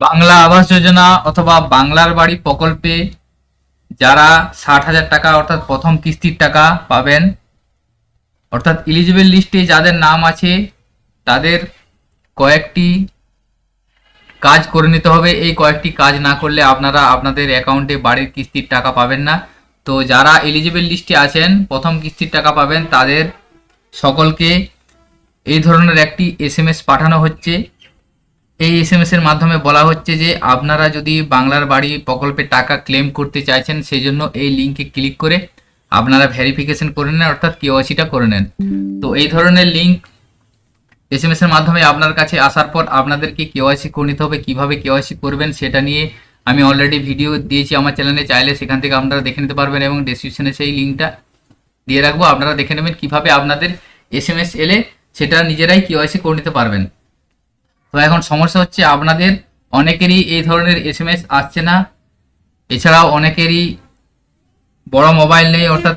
বাংলা আবাস যোজনা অথবা বাংলার বাড়ি প্রকল্পে যারা ষাট হাজার টাকা অর্থাৎ প্রথম কিস্তির টাকা পাবেন, অর্থাৎ ইলিজিবল লিস্টে যাদের নাম আছে, তাদের কয়েকটি কাজ করে নিতে হবে। এই কয়েকটি কাজ না করলে আপনারা আপনাদের অ্যাকাউন্টে বাড়ির কিস্তির টাকা পাবেন না। তো যারা এলিজিবল লিস্টে আছেন, প্রথম কিস্তির টাকা পাবেন, তাদের সকলকে এই ধরনের একটি এস পাঠানো হচ্ছে। এই এসএমএস এর মাধ্যমে বলা হচ্ছে যে, আপনারা যদি বাংলার বাড়ি প্রকল্পে টাকা ক্লেম করতে চাইছেন সেই জন্য এই লিঙ্কে ক্লিক করে আপনারা ভেরিফিকেশন করে নেন, অর্থাৎ কেওয়াইসিটা করে নেন। তো এই ধরনের লিঙ্ক এসএমএস এর মাধ্যমে আপনার কাছে আসার পর আপনাদেরকে কেওয়াইসি করে নিতে হবে, কীভাবে কেওয়াইসি করবেন সেটা নিয়ে আমি অলরেডি ভিডিও দিয়েছি আমার চ্যানেলে চাইলে সেখান থেকে আপনারা দেখে নিতে পারবেন এবং ডেসক্রিপশনে সেই লিঙ্কটা দিয়ে রাখব। আপনারা দেখে নেবেন কীভাবে আপনাদের এস এম এস এলে সেটা নিজেরাই কেওয়াইসি করে নিতে পারবেন। তো এখন সমস্যা হচ্ছে আপনাদের, অনেকেরই এই ধরনের এসএমএস আসছে না। এছাড়াও অনেকেরই বড় মোবাইল নেই, অর্থাৎ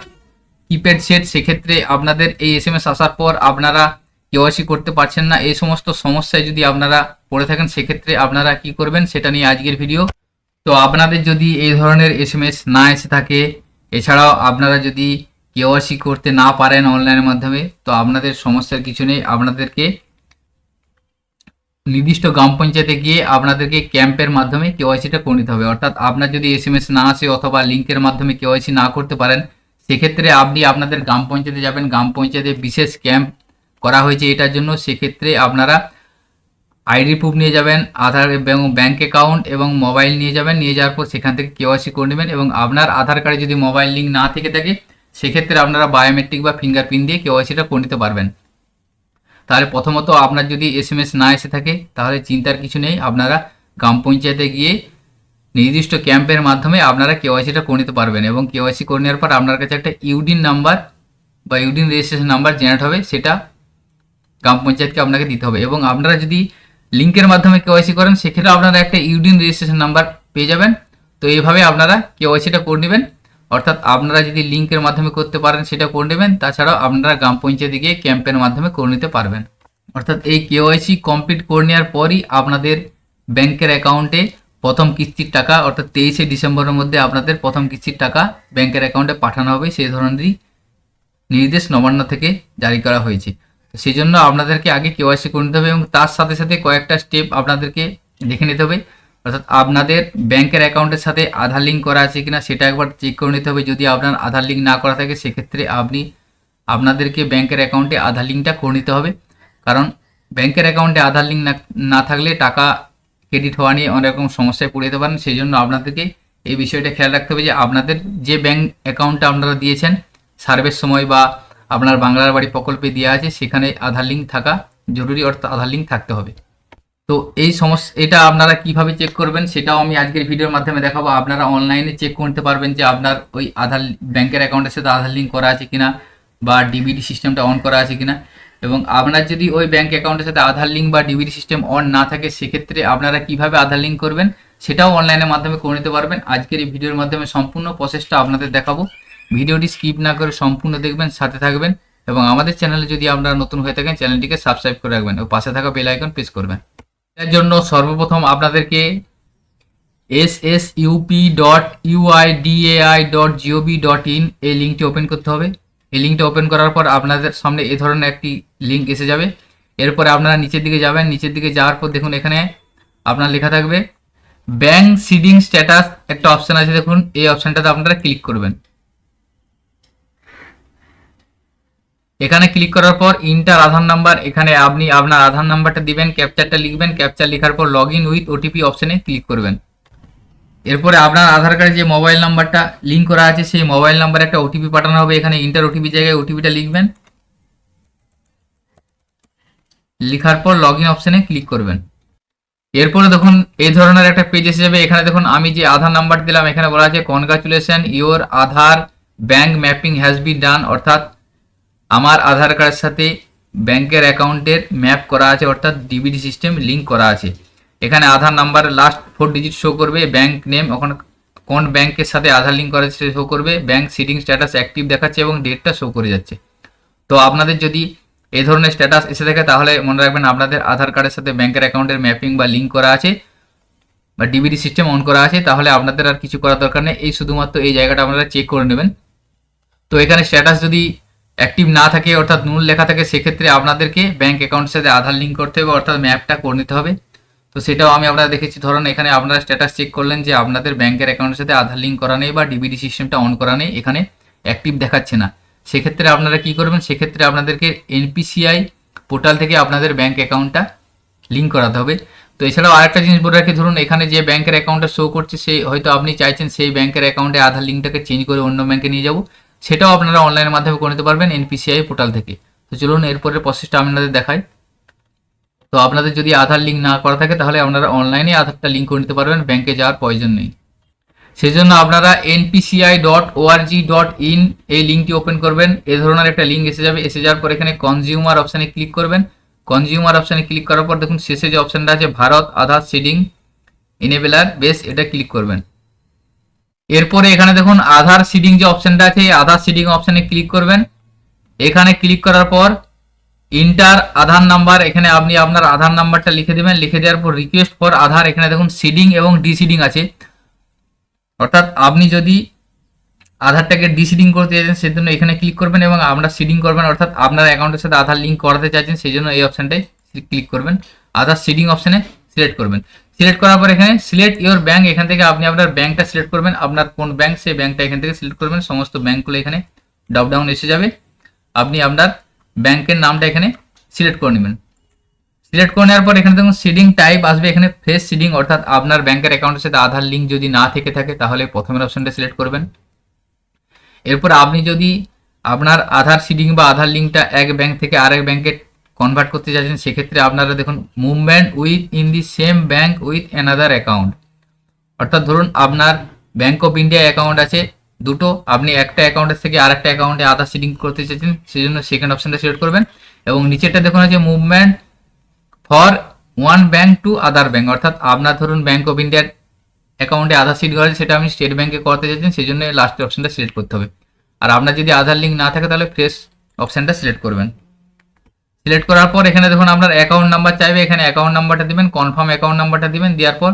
কিপ্যাড সেট সেক্ষেত্রে আপনাদের এই এসএমএস আসার পর আপনারা কেওয়াইসি করতে পারছেন না। এই সমস্ত সমস্যায় যদি আপনারা পড়ে থাকেন, সেক্ষেত্রে আপনারা কি করবেন, সেটা নিয়ে আজকের ভিডিও তো আপনাদের যদি এই ধরনের এসএমএস না এসে থাকে, এছাড়াও আপনারা যদি কেওয়াইসি করতে না পারেন অনলাইনের মাধ্যমে, তো আপনাদের সমস্যার কিছু নেই। আপনাদেরকে নির্দিষ্ট গ্রাম পঞ্চায়েতে গিয়ে আপনাদেরকে ক্যাম্পের মাধ্যমে কেওয়াইসিটা করে নিতে হবে। অর্থাৎ আপনার যদি এস না আসে অথবা লিঙ্কের মাধ্যমে কেওয়াইসি না করতে পারেন, সেক্ষেত্রে আপনি আপনাদের গ্রাম পঞ্চায়েতে যাবেন। গ্রাম পঞ্চায়েতে বিশেষ ক্যাম্প করা হয়েছে এটার জন্য। সেক্ষেত্রে আপনারা আইডি প্রুফ নিয়ে যাবেন, আধার এবং ব্যাঙ্ক অ্যাকাউন্ট এবং মোবাইল নিয়ে যাবেন। নিয়ে যাওয়ার পর সেখান থেকে কেওয়াইসি করে নেবেন এবং আপনার আধার কার্ডে যদি মোবাইল লিঙ্ক না থেকে থাকে, সেক্ষেত্রে আপনারা বায়োমেট্রিক বা ফিঙ্গারপ্রিন্ট দিয়ে কেওয়াইসিটা করে নিতে পারবেন। তাহলে প্রথমত আপনার যদি এসএমএস না এসে থাকে, তাহলে চিন্তার কিছু নেই। আপনারা গ্রাম পঞ্চায়েতে গিয়ে নির্দিষ্ট ক্যাম্পের মাধ্যমে আপনারা কেওয়াইসিটা করে নিতে পারবেন এবং কেওয়াইসি করে নেওয়ার পর আপনার কাছে একটা ইউডিন নাম্বার বা ইউডিন রেজিস্ট্রেশন নাম্বার জেনারেট হবে, সেটা গ্রাম পঞ্চায়েতকে আপনাকে দিতে হবে। এবং আপনারা যদি লিঙ্কের মাধ্যমে কেওয়াইসি করেন, সেক্ষেত্রে আপনারা একটা ইউডিন রেজিস্ট্রেশন নাম্বার পেয়ে যাবেন। তো এইভাবে আপনারা কেওয়াইসিটা করে নেবেন। অর্থাৎ আপনারা যদি লিঙ্কের মাধ্যমে করতে পারেন, সেটা করে নেবেন। তাছাড়াও আপনারা গ্রাম পঞ্চায়েতে গিয়ে ক্যাম্পের মাধ্যমে করে নিতে পারবেন। অর্থাৎ এই কেওয়াইসি কমপ্লিট করে নেওয়ার পরই আপনাদের ব্যাংকের অ্যাকাউন্টে প্রথম কিস্তির টাকা, অর্থাৎ তেইশে ডিসেম্বরের মধ্যে আপনাদের প্রথম কিস্তির টাকা ব্যাংকের অ্যাকাউন্টে পাঠানো হবে। সেই ধরনেরই নির্দেশ নবান্ন থেকে জারি করা হয়েছে। সেই জন্য আপনাদেরকে আগে কেওয়াইসি করে নিতে হবে এবং তার সাথে সাথে কয়েকটা স্টেপ আপনাদেরকে দেখে নিতে হবে। অর্থাৎ আপনাদের ব্যাংকের অ্যাকাউন্টের সাথে আধার লিঙ্ক করা আছে কিনা সেটা একবার চেক করে নিতে হবে। যদি আপনার আধার লিঙ্ক না করা থাকে, সেক্ষেত্রে আপনি আপনাদেরকে ব্যাংকের অ্যাকাউন্টে আধার লিঙ্কটা করে নিতে হবে। কারণ ব্যাংকের অ্যাকাউন্টে আধার লিঙ্ক না না থাকলে টাকা ক্রেডিট হওয়া নিয়ে অনেক রকম সমস্যায় পড়ে যেতে পারেন। সেই জন্য আপনাদেরকে এই বিষয়টা খেয়াল রাখতে হবে যে আপনাদের যে ব্যাংক অ্যাকাউন্টটা আপনারা দিয়েছেন, সার্ভের সময় বা আপনার বাংলার বাড়ি প্রকল্পে দেওয়া আছে, সেখানে আধার লিঙ্ক থাকা জরুরি, অর্থাৎ আধার লিঙ্ক থাকতে হবে। তো এই সমস্যা এটা আপনারা কীভাবে চেক করবেন সেটাও আমি আজকের ভিডিওর মাধ্যমে দেখাবো। আপনারা অনলাইনে চেক করতে পারবেন যে আপনার ওই আধার ব্যাংকের অ্যাকাউন্টের সাথে আধার লিঙ্ক করা আছে কিনা বা ডিবিডি সিস্টেমটা অন করা আছে কিনা। এবং আপনার যদি ওই ব্যাংক অ্যাকাউন্টের সাথে আধার লিঙ্ক বা ডিবিডি সিস্টেম অন না থাকে, সেক্ষেত্রে আপনারা কীভাবে আধার লিঙ্ক করবেন সেটাও অনলাইনের মাধ্যমে করে নিতে পারবেন। আজকের এই ভিডিওর মাধ্যমে সম্পূর্ণ প্রসেসটা আপনাদের দেখাবো। ভিডিওটি স্কিপ না করে সম্পূর্ণ দেখবেন, সাথে থাকবেন এবং আমাদের চ্যানেলে যদি আপনারা নতুন হয়ে থাকেন চ্যানেলটিকে সাবস্ক্রাইব করে রাখবেন ও পাশে থাকা বেল আইকন প্রেস করবেন। এর জন্য সর্বপ্রথম আপনাদেরকে S S UP dot UIDAI dot GOV dot in এই লিঙ্কটি ওপেন করতে হবে। এই লিঙ্কটা ওপেন করার পর আপনাদের সামনে এই ধরনের একটি লিঙ্ক এসে যাবে। এরপরে আপনারা নিচের দিকে যাবেন। নিচের দিকে যাওয়ার পর দেখুন এখানে আপনার লেখা থাকবে। ব্যাংক সিডিং স্ট্যাটাস একটা অপশন আছে। দেখুন, এই অপশনটাতে আপনারা ক্লিক করবেন। এখানে ক্লিক করার পর ইন্টার আধার নাম্বার এখানে আপনি আপনার আধার নাম্বারটা দিবেন ক্যাপচারটা লিখবেন ক্যাপচার লেখার পর লগ ইন উইথ ওটিপি অপশনে ক্লিক করবেন। এরপরে আপনার আধার কার্ডে যে মোবাইল নাম্বারটা লিঙ্ক করা আছে, সেই মোবাইল নাম্বারে একটা ওটিপি পাঠানো হবে। এখানে ইন্টার ওটিপি জায়গায় ওটিপিটা লিখবেন। লেখার পর লগ ইন অপশনে ক্লিক করবেন। এরপরে দেখুন, এই ধরনের একটা পেজ এসে যাবে। এখানে দেখুন, আমি যে আধার নাম্বার দিলাম, এখানে বলা আছে congratulation your Aadhaar bank mapping has be done অর্থাৎ আমার আধার কার্ডের সাথে ব্যাংকের অ্যাকাউন্টের ম্যাপ করা আছে, অর্থাৎ ডিবিডি সিস্টেম লিঙ্ক করা আছে। এখানে Aadhaar number last four digit show করবে ব্যাংক নেম ওখানে কোন ব্যাংকের সাথে আধার লিঙ্ক করা আছে শো করবে ব্যাংক সিটিং স্ট্যাটাস অ্যাক্টিভ দেখাচ্ছে এবং ডেটটা শো করে যাচ্ছে। তো আপনাদের যদি এই ধরনের স্ট্যাটাস এসে থাকে, তাহলে মনে রাখবেন আপনাদের আধার কার্ডের সাথে ব্যাংকের অ্যাকাউন্টের ম্যাপিং বা লিঙ্ক করা আছে, বা ডিবিডি সিস্টেম অন করা আছে, তাহলে আপনাদের আর কিছু করার দরকার নেই। এই শুধুমাত্র এই জায়গাটা আপনারা চেক করে নেবেন। তো এখানে স্ট্যাটাস যদি অ্যাক্টিভ না থাকে অর্থাৎ নুল লেখা থাকে, সেক্ষেত্রে আপনাদেরকে ব্যাঙ্ক অ্যাকাউন্টের সাথে আধার লিঙ্ক করতে হবে, অর্থাৎ ম্যাপটা করে নিতে হবে। তো সেটাও আমি আপনারা দেখেছি। ধরুন, এখানে আপনারা স্ট্যাটাস চেক করলেন যে আপনাদের ব্যাংকের অ্যাকাউন্টের সাথে আধার লিঙ্ক করা নেই বা ডিবিডি সিস্টেমটা অন করা নেই, এখানে অ্যাক্টিভ দেখাচ্ছে না। সেক্ষেত্রে আপনারা কি করবেন? সেক্ষেত্রে আপনাদেরকে এনপিসিআই পোর্টাল থেকে আপনাদের ব্যাংক অ্যাকাউন্টটা লিঙ্ক করাতে হবে। তো এছাড়াও আরেকটা জিনিস বলে রাখি, ধরুন, এখানে যে ব্যাংকের অ্যাকাউন্টটা শো করছে সেই হয়তো আপনি চাইছেন সেই ব্যাংকের অ্যাকাউন্টে আধার লিঙ্কটাকে চেঞ্জ করে অন্য ব্যাংকে নিয়ে যাব। সেটাও আপনারা অনলাইনের মাধ্যমে করে নিতে পারবেন এনপিসিআই পোর্টাল থেকে। তো চলুন এরপরের প্রসেসটা আপনাদের দেখাই। তো আপনাদের যদি আধার লিঙ্ক না করা থাকে, তাহলে আপনারা অনলাইনে আধারটা লিঙ্ক করে নিতে পারবেন ব্যাংকে যাওয়ার প্রয়োজন নেই। সেই জন্য আপনারা NPCI dot ORG dot in এই লিঙ্কটি ওপেন করবেন। এ ধরনের একটা লিঙ্ক এসে যাবে। এসে যাওয়ার পর এখানে কনজিউমার অপশানে ক্লিক করবেন। কনজিউমার অপশানে ক্লিক করার পর দেখুন, শেষে যে অপশানটা আছে Bharat Aadhaar seeding enabler base এটা ক্লিক করবেন। এরপরে এখানে দেখুন আধার সিডিং যে অপশানটা আছে, এই আধার সিডিং অপশানে ক্লিক করবেন। এখানে ক্লিক করার পর ইন্টার আধার নাম্বার এখানে আপনি আপনার আধার নাম্বারটা লিখে দেবেন। লিখে দেওয়ার পর রিকোয়েস্ট ফর আধার, এখানে দেখুন সিডিং এবং ডিসিডিং আছে। অর্থাৎ আপনি যদি আধারটাকে ডিসিডিং করতে চাইছেন, সেজন্য এখানে ক্লিক করবেন এবং আপনার সিডিং করবেন। অর্থাৎ আপনার অ্যাকাউন্টের সাথে আধার লিঙ্ক করাতে চাইছেন সেই জন্য এই অপশানটাই ক্লিক করবেন। আধার সিডিং অপশানে সিলেক্ট করবেন। সিলেক্ট করার পর এখানে সিলেক্ট ইওর ব্যাংক এখান থেকে আপনি আপনার ব্যাংকটা সিলেক্ট করবেন। আপনার কোন ব্যাংক সেই ব্যাংকটা এখান থেকে সিলেক্ট করবেন। সমস্ত ব্যাংকগুলো এখানে ডাউন এসে যাবে। আপনি আপনার ব্যাংকের নামটা এখানে সিলেক্ট করে নেবেন। সিলেক্ট করে নেওয়ার পর এখানে দেখুন সিডিং টাইপ আসবে। এখানে ফ্রেশ সিডিং অর্থাৎ আপনার ব্যাংকের অ্যাকাউন্টের সাথে আধার লিঙ্ক যদি না থেকে থাকে, তাহলে প্রথমের অপশনটা সিলেক্ট করবেন। এরপর আপনি যদি আপনার আধার সিডিং বা আধার লিঙ্কটা এক ব্যাংক থেকে আরেক ব্যাংকে কনভার্ট করতে চাইছেন সেক্ষেত্রে আপনারা দেখুন movement with in the same bank with another account অর্থাৎ ধরুন, আপনার ব্যাঙ্ক অফ ইন্ডিয়া অ্যাকাউন্ট আছে, দুটো, আপনি একটা অ্যাকাউন্টের থেকে আরেকটা অ্যাকাউন্টে আধার সিডিং করতে চাইছেন সেই জন্য সেকেন্ড অপশনটা সিলেক্ট করবেন। এবং নিচেরটা দেখুন আছে movement for one bank to other bank অর্থাৎ আপনার ধরুন ব্যাঙ্ক অফ ইন্ডিয়ার অ্যাকাউন্টে আধার সিড করা সেটা আপনি স্টেট ব্যাঙ্কে করতে চাইছেন সেই জন্য লাস্টের অপশনটা সিলেক্ট করতে হবে। আর আপনার যদি আধার লিঙ্ক না থাকে, তাহলে ফ্রেশ অপশানটা সিলেক্ট করবেন। সিলেক্ট করার পর এখানে দেখুন আপনার অ্যাকাউন্ট নাম্বার চাইবে, এখানে অ্যাকাউন্ট নাম্বারটা দিবেন কনফার্ম অ্যাকাউন্ট নাম্বারটা দিবেন, দেওয়ার পর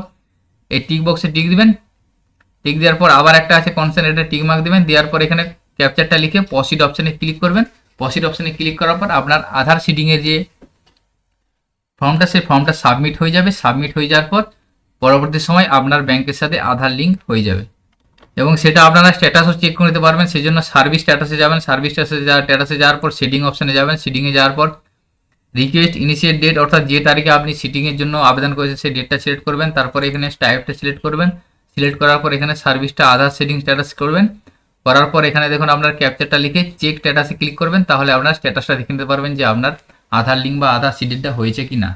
এই টিক বক্সে টিক দিবেন। টিক দেওয়ার পর আবার একটা আছে কনসেন্ট এটা টিক মার্ক দিবেন, দেওয়ার পর এখানে ক্যাপচারটা লিখে পসিড অপশানে ক্লিক করবেন। পসিড অপশানে ক্লিক করার পর আপনার আধার সিডিংয়ের যে ফর্মটা সেই ফর্মটা সাবমিট হয়ে যাবে। সাবমিট হয়ে যাওয়ার পর পরবর্তী সময় আপনার ব্যাংকের সাথে আধার লিঙ্ক হয়ে যাবে। এবং সেটা আপনারা স্ট্যাটাসও চেক করে নিতে পারবেন। সেই জন্য সার্ভিস স্ট্যাটাসে যাবেন। সার্ভিস স্ট্যাটাসে স্ট্যাটাসে যাওয়ার পর সিডিং অপশানে যাবেন। সিডিংয়ে যাওয়ার পর রিকোয়েস্ট ইনিশিয়েট ডেট অর্থাৎ যে তারিখে আপনি সিটিংয়ের জন্য আবেদন করেছেন, সেই ডেটটা সিলেক্ট করবেন। তারপরে এখানে টাইপটা সিলেক্ট করবেন। সিলেক্ট করার পর এখানে সার্ভিসটা আধার সেটিং স্ট্যাটাস করবেন। করার পর এখানে দেখুন আপনার ক্যাপচারটা লিখে চেক স্ট্যাটাসে ক্লিক করবেন, তাহলে আপনার স্ট্যাটাসটা দেখে নিতে পারবেন যে আপনার আধার লিঙ্ক বা আধার সিডিংটা হয়েছে কি না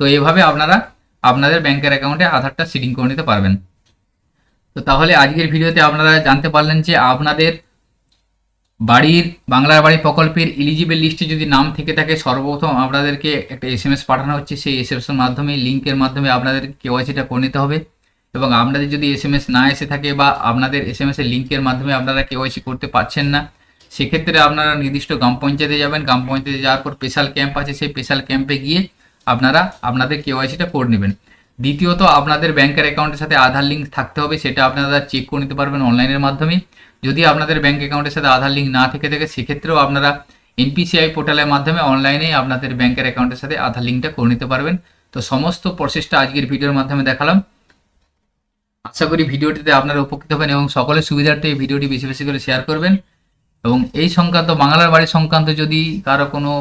তো এইভাবে আপনারা আপনাদের ব্যাংকের অ্যাকাউন্টে আধারটা সিডিং করে নিতে পারবেন। তো তাহলে আজকের ভিডিওতে আপনারা জানতে পারলেন যে আপনাদের বাড়ির, বাংলার বাড়ি প্রকল্পের এলিজিবল লিস্টে যদি নাম থেকে থাকে, সর্বপ্রথম আপনাদেরকে একটা এস এম এস পাঠানো হচ্ছে। সেই এস এম এর মাধ্যমে লিঙ্কের মাধ্যমে আপনাদের কেওয়াইসিটা করে নিতে হবে। এবং আপনাদের যদি এস এম এস না এসে থাকে বা আপনাদের এস এম এস এর লিঙ্কের মাধ্যমে আপনারা কেওয়াইসি করতে পারছেন না, সেক্ষেত্রে আপনারা নির্দিষ্ট গ্রাম পঞ্চায়েতে যাবেন। গ্রাম পঞ্চায়েতে যাওয়ার পর স্পেশাল ক্যাম্প আছে। সেই স্পেশাল ক্যাম্পে গিয়ে আপনারা আপনাদের কেওয়াইসিটা করে নেবেন। দ্বিতীয়ত, আপনাদের ব্যাংকের অ্যাকাউন্টের সাথে আধার লিঙ্ক থাকতে হবে, সেটা আপনারা চেক করে নিতে পারবেন অনলাইনের মাধ্যমে। যদি আপনাদের ব্যাংক অ্যাকাউন্টের সাথে আধার লিঙ্ক না থেকে থাকে, সেক্ষেত্রেও আপনারা এনপিসিআই পোর্টালের মাধ্যমে অনলাইনে আপনাদের ব্যাংকের অ্যাকাউন্টের সাথে আধার লিঙ্কটা করে নিতে পারবেন। তো সমস্ত প্রসেসটা আজকের ভিডিওর মাধ্যমে দেখালাম। আশা করি ভিডিওটিতে আপনারা উপকৃত হবেন এবং সকলের সুবিধার্থে এই ভিডিওটি বেশি বেশি করে শেয়ার করবেন। এবং এই সংক্রান্ত, বাংলার বাড়ি সংক্রান্ত যদি কারও কোনো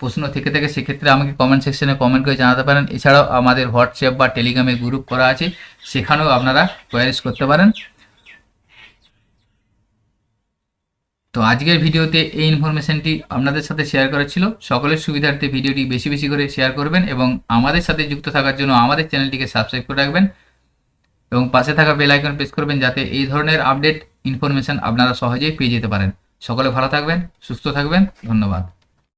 প্রশ্ন থেকে থাকে, সেক্ষেত্রে আমাকে কমেন্ট সেকশনে কমেন্ট করে জানাতে পারেন। এছাড়াও আমাদের হোয়াটসঅ্যাপ বা টেলিগ্রামে গ্রুপ করা আছে, সেখানেও আপনারা কোয়ারিজ করতে পারেন। তো আজকের ভিডিওতে এই ইনফরমেশনটি আপনাদের সাথে শেয়ার করা ছিল। সকলের সুবিধার্থে ভিডিওটি বেশি বেশি করে শেয়ার করবেন এবং আমাদের সাথে যুক্ত থাকার জন্য আমাদের চ্যানেলটিকে সাবস্ক্রাইব করে রাখবেন এবং পাশে থাকা বেল আইকন প্রেস করবেন যাতে এই ধরনের আপডেট ইনফরমেশন আপনারা সহজেই পেয়ে যেতে পারেন। সকলে ভালো থাকবেন, সুস্থ থাকবেন, ধন্যবাদ।